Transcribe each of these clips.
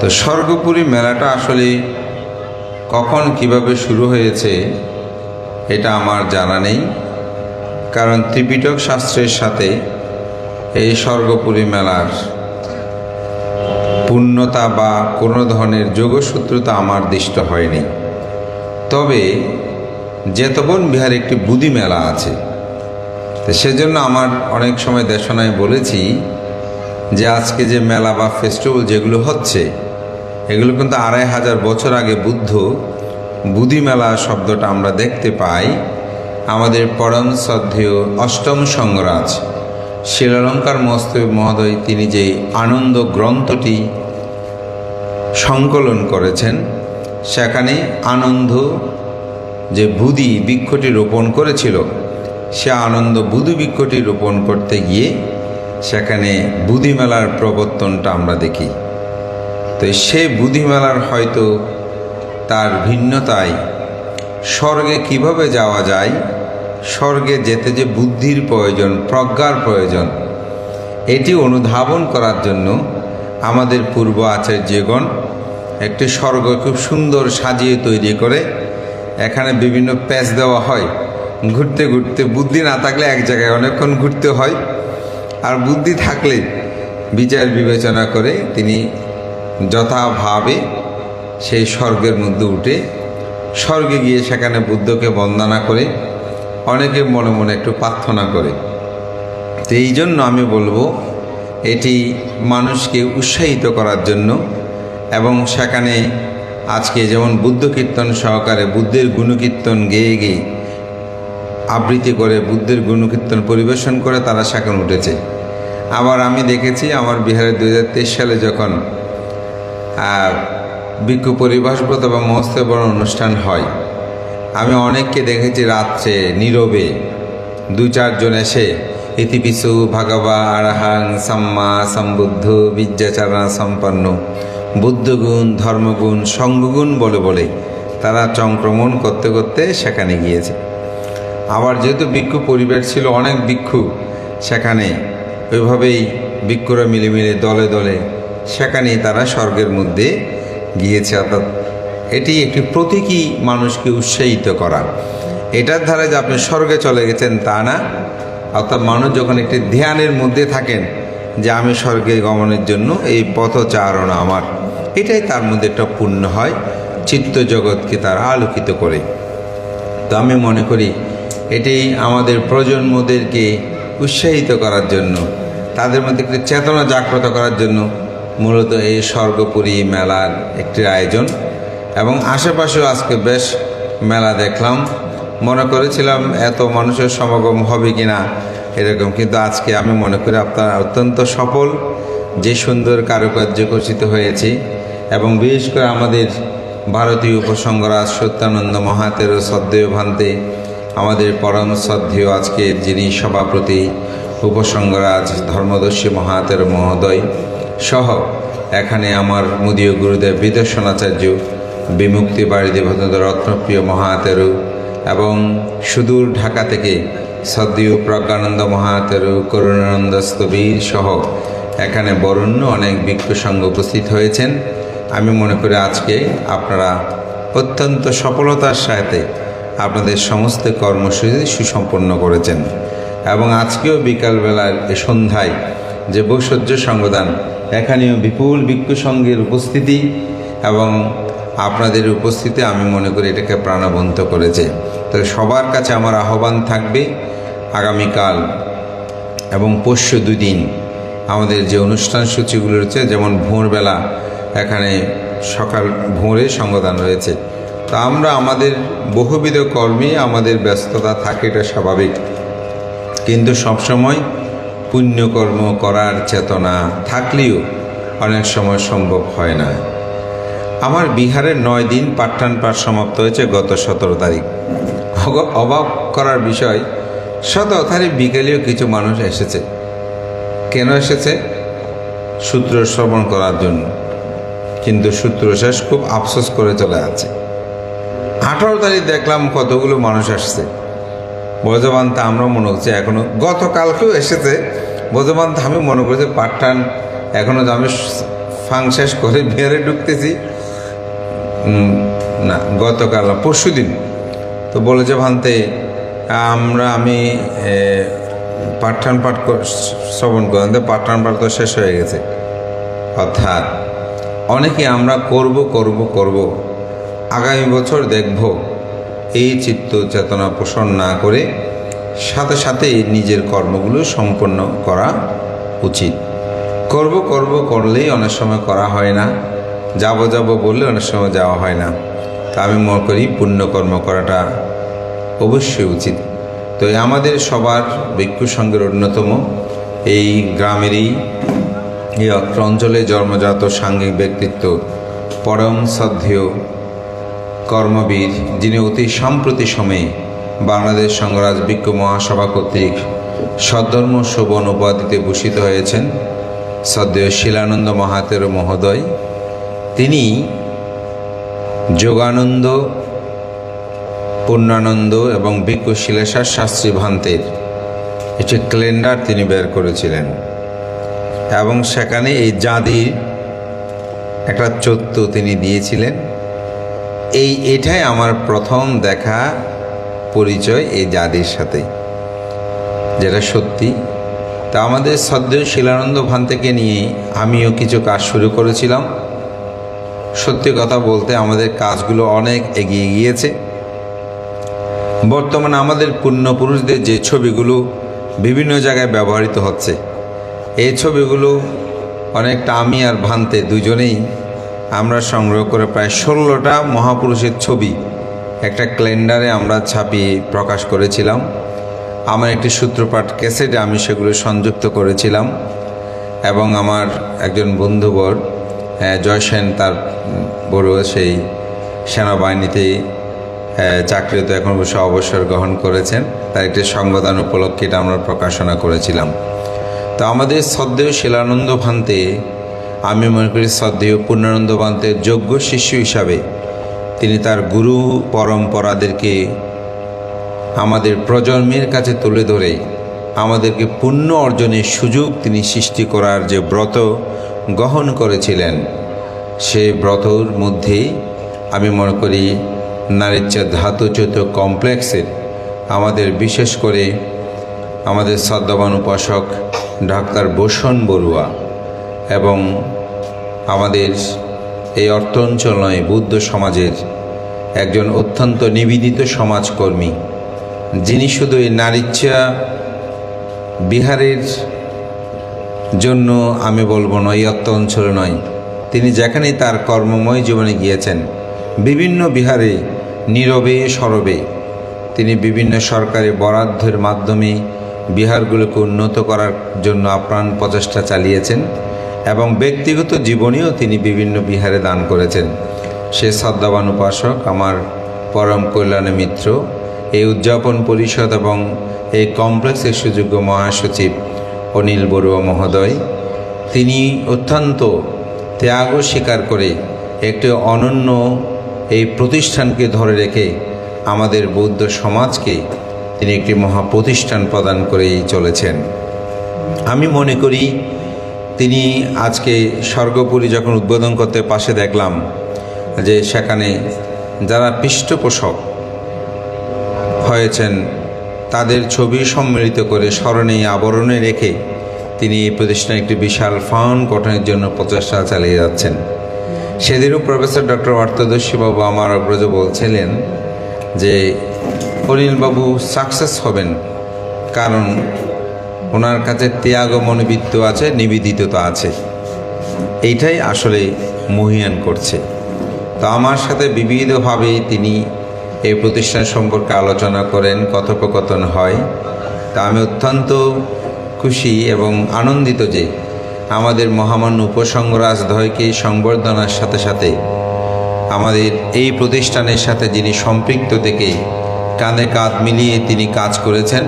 তো স্বর্গপুরী মেলাটা আসলে কখন কীভাবে শুরু হয়েছে, এটা আমার জানা নেই। কারণ ত্রিপিটক শাস্ত্রের সাথে এই স্বর্গপুরী মেলার পূর্ণতা বা কোনো ধরনের যোগসূত্রতা আমার দৃষ্ট হয়নি। তবে জেতবন বিহারে একটি বুদি মেলা আছে, তো সেজন্য আমার অনেক সময় দেশনায় বলেছি যে আজকে যে মেলা বা ফেস্টিভ্যাল যেগুলো হচ্ছে এগুলো কিন্তু আড়াই হাজার বছর আগে বুদ্ধ বুদি মেলা শব্দটা আমরা দেখতে পাই। আমাদের পরম শ্রদ্ধেয় অষ্টম সংরাজ শিলালঙ্কার মস্ত মহোদয়, তিনি যে আনন্দ গ্রন্থটি সংকলন করেছেন, সেখানে আনন্দ যে বুদি বৃক্ষটি রোপণ করেছিল, সে আনন্দ বুধু বৃক্ষটি রোপণ করতে গিয়ে সেখানে বুধিমেলার প্রবর্তনটা আমরা দেখি। তো সে বুধিমেলার হয়তো তার ভিন্নতায়। স্বর্গে কীভাবে যাওয়া যায়? স্বর্গে যেতে যে বুদ্ধির প্রয়োজন, প্রজ্ঞার প্রয়োজন, এটি অনুধাবন করার জন্য আমাদের পূর্ব আচার্যগণ একটি স্বর্গ খুব সুন্দর সাজিয়ে তৈরি করে, এখানে বিভিন্ন প্যাচ দেওয়া হয়। ঘুরতে ঘুরতে বুদ্ধি না থাকলে এক জায়গায় অনেকক্ষণ ঘুরতে হয়। আর বুদ্ধি থাকলে বিচার বিবেচনা করে তিনি যথাভাবে সেই স্বর্গের মধ্যে উঠে স্বর্গে গিয়ে সেখানে বুদ্ধকে বন্দনা করে অনেকে মনে মনে একটু প্রার্থনা করে। তো এই জন্য আমি বলব, এটি মানুষকে উৎসাহিত করার জন্য এবং সেখানে আজকে যেমন বুদ্ধ কীর্তন সহকারে বুদ্ধের গুণকীর্তন গেয়ে গেয়ে আবৃত্তি করে বুদ্ধের গুণকীর্তন পরিবেশন করে তারা সেখানে উঠেছে। আবার আমি দেখেছি আমার বিহারে দু সালে যখন ভিক্ষু পরিভাষব্রত বা মস্ত বড় অনুষ্ঠান হয়। আমি অনেককে দেখেছি রাত্রে, নীরবে, দু চারজন এসে ইতিপিসু ভাগবা, আরাহাং, সাম্মা, সম্বুদ্ধ, বিদ্যাচারণা সম্পন্ন, বুদ্ধগুণ, ধর্মগুণ সঙ্গগুণ বলে বলে তারা চংক্রমণ করতে করতে সেখানে গিয়েছে। আবার যেহেতু ভিক্ষু পরিবার ছিল অনেক ভিক্ষু, সেখানে ওইভাবেই ভিক্ষুরা মিলে মিলে দলে দলে সেখানেই তারা স্বর্গের মধ্যে গিয়েছে, অর্থাৎ এটি একটি প্রতীকী মানুষকে উৎসাহিত করা। এটার ধারে যে আপনি স্বর্গে চলে গেছেন তা না, অর্থাৎ মানুষ যখন একটি ধ্যানের মধ্যে থাকেন যে আমি স্বর্গে গমনের জন্য, এই পথচারণা আমার, এটাই তার মধ্যে একটা পুণ্য হয়, চিত্ত জগৎকে তারা আলোকিত করে। তো আমি মনে করি, এটি আমাদের প্রজন্মদেরকে উৎসাহিত করার জন্য, তাদের মধ্যে একটি চেতনা জাগ্রত করার জন্য মূলত এই স্বর্গপুরী মেলার একটি আয়োজন। এবং আশেপাশেও আজকে বেশ মেলা দেখলাম। মনে করেছিলাম এত মানুষের সমাগম হবে কি না এরকম, কিন্তু আজকে আমি মনে করি আপনার অত্যন্ত সফল, যে সুন্দর কারুকার্য ঘোষিত হয়েছে। এবং বিশেষ করে আমাদের ভারতীয় উপসংগরাজ সত্যানন্দ মহাতের শ্রদ্ধেয় ভান্তে আমাদের পরম শ্রদ্ধেয় আজকের যিনি সভাপতি উপসংগরাজ ধর্মদর্শী মহাতের মহোদয়। সহ এখানে আমার মুদীয় গুরুদেব বিদর্শনাচার্য বিমুক্তি বাড়ি দেবতন্দ্র রত্নপ্রিয় মহাতেরু এবং সুদূর ঢাকা থেকে সদ্দীয় প্রজ্ঞানন্দ মহাতেরু, করুণানন্দ স্থবীর সহ এখানে বরণ্য অনেক ভিক্ষু সঙ্গ উপস্থিত হয়েছেন। আমি মনে করি আজকে আপনারা অত্যন্ত সফলতার সাথে আপনাদের সমস্ত কর্মসূচি সুসম্পন্ন করেছেন। এবং আজকেও বিকালবেলার সন্ধ্যায় যে বৈষজ্য সংবিধান এখানেও বিপুল ভিক্ষু সঙ্গের উপস্থিতি এবং আপনাদের উপস্থিতি আমি মনে করি এটাকে প্রাণবন্ত করেছে। তো সবার কাছে আমার আহ্বান থাকবে আগামীকাল এবং পরশু দুদিন আমাদের যে অনুষ্ঠান সূচিগুলো রয়েছে, যেমন ভোরবেলা এখানে সকাল ভোরে সংগদান রয়েছে। তা আমরা আমাদের বহুবিধ কর্মে আমাদের ব্যস্ততা থাকে এটা স্বাভাবিক। কিন্তু সবসময় পুণ্যকর্ম করার চেতনা থাকলেও অনেক সময় সম্ভব হয় না। আমার বিহারের নয় দিন পাঠ্যান পাঠ সমাপ্ত হয়েছে গত সতেরো তারিখ। অবাক করার বিষয় সতেরো তারিখ বিকেলেও কিছু মানুষ এসেছে। কেন এসেছে? সূত্র শ্রবণ করার জন্য। কিন্তু সূত্র শেষ খুব আফসোস করে চলে আছে। আঠারো তারিখ দেখলাম কতগুলো মানুষ আসছে। বোঝবান্তা আমরা মনে হচ্ছে এখনও গতকালকেও এসেছে। বোঝবান্তা আমি মনে করছি পাঠান এখনও যে আমি ফাংশেষ করে বিহারে ঢুকতেছি। না, গতকাল পরশু দিন তো বলেছে ভান্তে, আমরা, আমি পাঠান পাঠ শ্রবণ করেন তো পাঠান পাঠ তো শেষ হয়ে গেছে। অর্থাৎ অনেকে আমরা করব করব করব। আগামী বছর দেখব। এই চিত্ত চেতনা পোষণ না করে সাথে সাথে নিজের কর্মগুলো সম্পন্ন করা উচিত। করব করব করলেই অনেক সময় করা হয় না, যাব যাব বললে অনেক সময় যাওয়া হয় না। তা আমি মনে করি পুণ্যকর্ম করাটা অবশ্যই উচিত। তো আমাদের সবার ভিক্ষু সংঘের অন্যতম এই গ্রামেরই এই অত্র অঞ্চলে জন্মজাত সাংঘিক ব্যক্তিত্ব পরম শ্রদ্ধেয় কর্মবীর, যিনি অতি সাম্প্রতি সময়ে বাংলাদেশ সংঘরাজ বিজ্ঞ মহাসভা কর্তৃক সদ্ধর্ম শোভন উপাধিতে ভূষিত হয়েছেন শ্রদ্ধেয় শিলানন্দ মহাতের মহোদয়। তিনি যোগানন্দ, পূর্ণানন্দ এবং বিজ্ঞ শিলেশার শাস্ত্রী ভান্তের একটি ক্যালেন্ডার তিনি বের করেছিলেন। এবং সেখানে এই জাতির একটা চত্ব তিনি দিয়েছিলেন। এই এটাই আমার প্রথম দেখা, পরিচয় এই জাতির সাথে, যেটা সত্যি। তা আমাদের সদ্য শিলানন্দ ভান্তেকে নিয়ে আমিও কিছু কাজ শুরু করেছিলাম। সত্যি কথা বলতে আমাদের কাজগুলো অনেক এগিয়ে গিয়েছে। বর্তমানে আমাদের পূর্ণপুরুষদের যে ছবিগুলো বিভিন্ন জায়গায় ব্যবহৃত হচ্ছে, এই ছবিগুলো অনেকটা আমি আর ভান্তে দুজনেই আমরা সংগ্রহ করে প্রায় ষোলোটা মহাপুরুষের ছবি একটা ক্যালেন্ডারে আমরা ছাপিয়ে প্রকাশ করেছিলাম। আমার একটি সূত্রপাঠ ক্যাসেটে আমি সেগুলো সংযুক্ত করেছিলাম এবং আমার একজন বন্ধুবর জয় সেন তার বড় সেই সেনাবাহিনীতে চাকরিতে এখন অবশ্য অবসর গ্রহণ করেছেন। তার একটি সংবাদান উপলক্ষে এটা আমরা প্রকাশনা করেছিলাম। তো আমাদের শ্রদ্ধেয় শিলানন্দ ভান্তে আমি মনে করি শ্রদ্ধেয় পূর্ণানন্দ পান্তের যোগ্য শিষ্য হিসাবে তিনি তার গুরু পরম্পরাদেরকে আমাদের প্রজন্মের কাছে তুলে ধরে আমাদেরকে পুণ্য অর্জনের সুযোগ তিনি সৃষ্টি করার যে ব্রত গ্রহণ করেছিলেন সেই ব্রতর মধ্যে আমি মনে করি নারীচ্ছা ধাতুচ্যুত কমপ্লেক্সের আমাদের বিশেষ করে আমাদের শ্রদ্ধাবান উপাসক ডাক্তার ভূষণ বড়ুয়া এবং আমাদের এই অর্থ অঞ্চল নয়, বুদ্ধ সমাজের একজন অত্যন্ত নিবেদিত সমাজকর্মী, যিনি শুধু এই নারীচ্ছা বিহারের জন্য আমি বলব নয়, এই অত্য অঞ্চলে নয়। তিনি যেখানেই তার কর্মময় জীবনে গিয়েছেন, বিভিন্ন বিহারে নীরবে, সরবে, তিনি বিভিন্ন সরকারি বরাদ্দের মাধ্যমে বিহারগুলোকে উন্নত করার জন্য আপ্রাণ প্রচেষ্টা চালিয়েছেন। এবং ব্যক্তিগত জীবনেও তিনি বিভিন্ন বিহারে দান করেছেন। সে শ্রদ্ধাবান উপাসক আমার পরম কল্যাণী মিত্র, এই উদযাপন পরিষদ এবং এই কমপ্লেক্সের সুযোগ্য মহাসচিব অনিল বড়ুয়া মহোদয়, তিনি অত্যন্ত ত্যাগ স্বীকার করে একটি অনন্য এই প্রতিষ্ঠানকে ধরে রেখে আমাদের বৌদ্ধ সমাজকে তিনি একটি মহা প্রতিষ্ঠান প্রদান করেই চলেছেন। আমি মনে করি তিনি আজকে স্বর্গপুরী যখন উদ্বোধন করতে পাশে দেখলাম যে সেখানে যারা পৃষ্ঠপোষক হয়েছেন, তাদের ছবি সম্মিলিত করে স্মরণে আবরণে রেখে তিনি এই প্রতিষ্ঠানে একটি বিশাল ফান্ড গঠনের জন্য প্রচেষ্টা চালিয়ে যাচ্ছেন। সেদিনও প্রফেসর ডক্টর অর্থদর্শী বাবু আমার অগ্রজ বলছিলেন যে অনিলবাবু সাকসেস হবেন, কারণ ওনার কাছে ত্যাগ মনোবিত্ত আছে নিবেদিততা আছে। এইটাই আসলে মহিয়ান করছে। তো আমার সাথে বিবিধভাবে তিনি এই প্রতিষ্ঠান সম্পর্কে আলোচনা করেন, কথোপকথন হয়। তা আমি অত্যন্ত খুশি এবং আনন্দিত যে আমাদের মহামান্য উপসংরাজ ধয়কে সংবর্ধনার সাথে সাথে আমাদের এই প্রতিষ্ঠানের সাথে যিনি সম্পৃক্ত থেকে কাঁধে কাঁধ মিলিয়ে তিনি কাজ করেছেন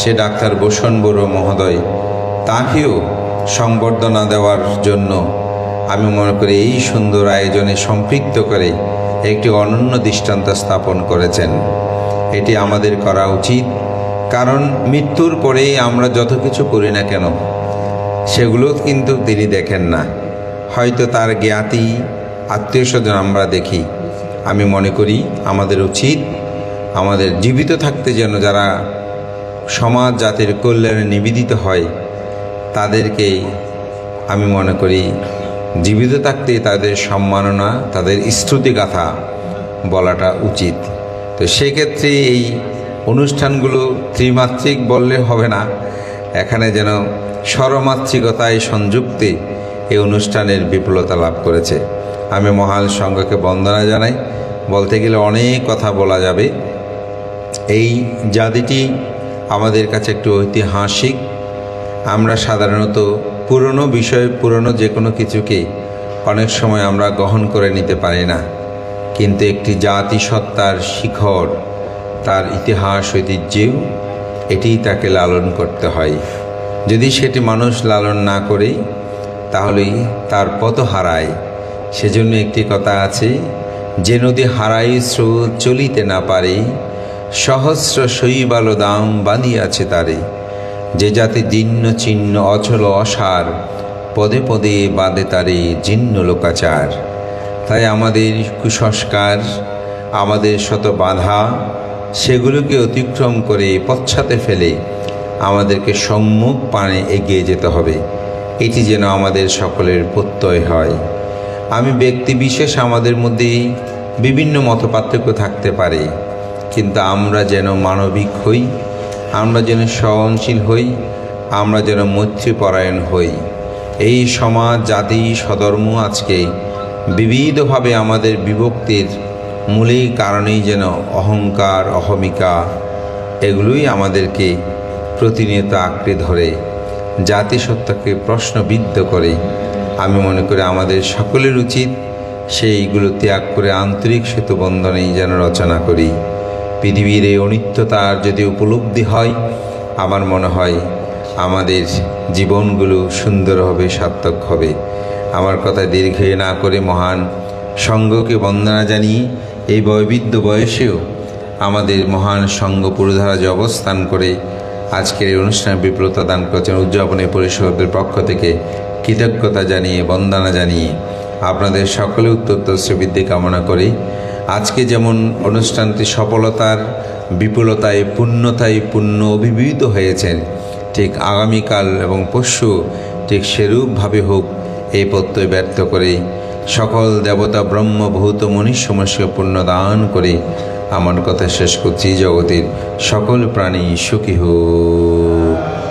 সে ডাক্তার ভূষণ বড়ো মহোদয়, তাকেও সংবর্ধনা দেওয়ার জন্য আমি মনে করি এই সুন্দর আয়োজনে সম্পৃক্ত করে একটি অনন্য দৃষ্টান্ত স্থাপন করেছেন। এটি আমাদের করা উচিত, কারণ মৃত্যুর পরেই আমরা যত কিছু করি না কেন, সেগুলো কিন্তু তিনি দেখেন না। হয়তো তার জ্ঞাতি আত্মীয় স্বজন আমরা দেখি। আমি মনে করি আমাদের উচিত আমাদের জীবিত থাকতে যেন যারা সমাজ জাতির কল্যাণে নিবেদিত হয় তাদেরকে আমি মনে করি জীবিত থাকতে তাদের সম্মাননা, তাদের স্তুতিগাথা বলাটা উচিত। তো সেক্ষেত্রে এই অনুষ্ঠানগুলো ত্রিমাত্রিক বললে হবে না, এখানে যেন স্বরমাত্রিকতায় সংযুক্তে এই অনুষ্ঠানের বিপুলতা লাভ করেছে। আমি মহান সংঘকে বন্দনা জানাই, বলতে গেলে অনেক কথা বলা যাবে। এই জাতিটি আমাদের কাছে একটু ঐতিহাসিক। আমরা সাধারণত পুরনো বিষয়, পুরনো যে কোনো কিছুকে অনেক সময় আমরা গ্রহণ করে নিতে পারি না। কিন্তু একটি জাতিসত্তার শিখর, তার ইতিহাস ঐতিহ্যেও এটিই তাকে লালন করতে হয়। যদি সেটি মানুষ লালন না করে তাহলেই তার পথ হারায়। সেজন্য একটি কথা আছে, যে নদী হারাই স্রোত চলিতে না পারে সহস্র শৈবাল দাম বাঁধিয়াছে তারে। যে জাতি জীর্ণ চিহ্ন, অচল অসার, পদে পদে বাদে তারে জীর্ণ লোকাচার। তাই আমাদের কুসংস্কার, আমাদের শত বাধা, সেগুলোকে অতিক্রম করে পশ্চাতে ফেলে আমাদেরকে সম্মুখ পানে এগিয়ে যেতে হবে। এটি যেন আমাদের সকলের প্রত্যয় হয়। আমি ব্যক্তি বিশেষ আমাদের মধ্যে বিভিন্ন মতপার্থক্য থাকতে পারে। কিন্তু আমরা যেন মানবিক হই, আমরা যেন সহনশীল হই, আমরা যেন মৈত্রীপরায়ণ হই। এই সমাজ, জাতি সধর্ম আজকে বিবিধভাবে আমাদের বিভক্তির মূলেই কারণেই যেন অহংকার, অহমিকা, এগুলোই আমাদেরকে প্রতিনিয়ত আঁকড়ে ধরে। জাতিসত্তাকে প্রশ্নবিদ্ধ করে। আমি মনে করি আমাদের সকলের উচিত সেইগুলো ত্যাগ করে আন্তরিক সেতু বন্ধনেই যেন রচনা করি। পৃথিবীর এই অনিত্যতার যদি উপলব্ধি হয়, আমার মনে হয় আমাদের জীবনগুলো সুন্দর হবে, সার্থক হবে। আমার কথা দীর্ঘ না করে মহান সঙ্ঘকে বন্দনা জানিয়ে এই বৈবিধ্য বয়সেও আমাদের মহান সঙ্ঘ পুরোধারা যে অবস্থান করে আজকের এই অনুষ্ঠানে বিপ্লতা দান করেছেন উদযাপনী পরিষদের পক্ষ থেকে কৃতজ্ঞতা জানিয়ে বন্দনা জানিয়ে আপনাদের সকলে উত্তর শ্রীবৃদ্ধি কামনা করি। আজকে যেমন অনুষ্ঠানটি সফলতার, বিপুলতায়, পূর্ণতায়, পূর্ণ অভিভূত হয়েছেন, ঠিক আগামীকাল এবং পরশু ঠিক সেরূপভাবে হোক এই প্রত্যয় ব্যর্থ করে সকল দেবতা ব্রহ্ম ভূত মনুষ্য মনুষ্যকে পুণ্য দান করে আমার কথা শেষ করছি। জগতের সকল প্রাণী সুখী হোক।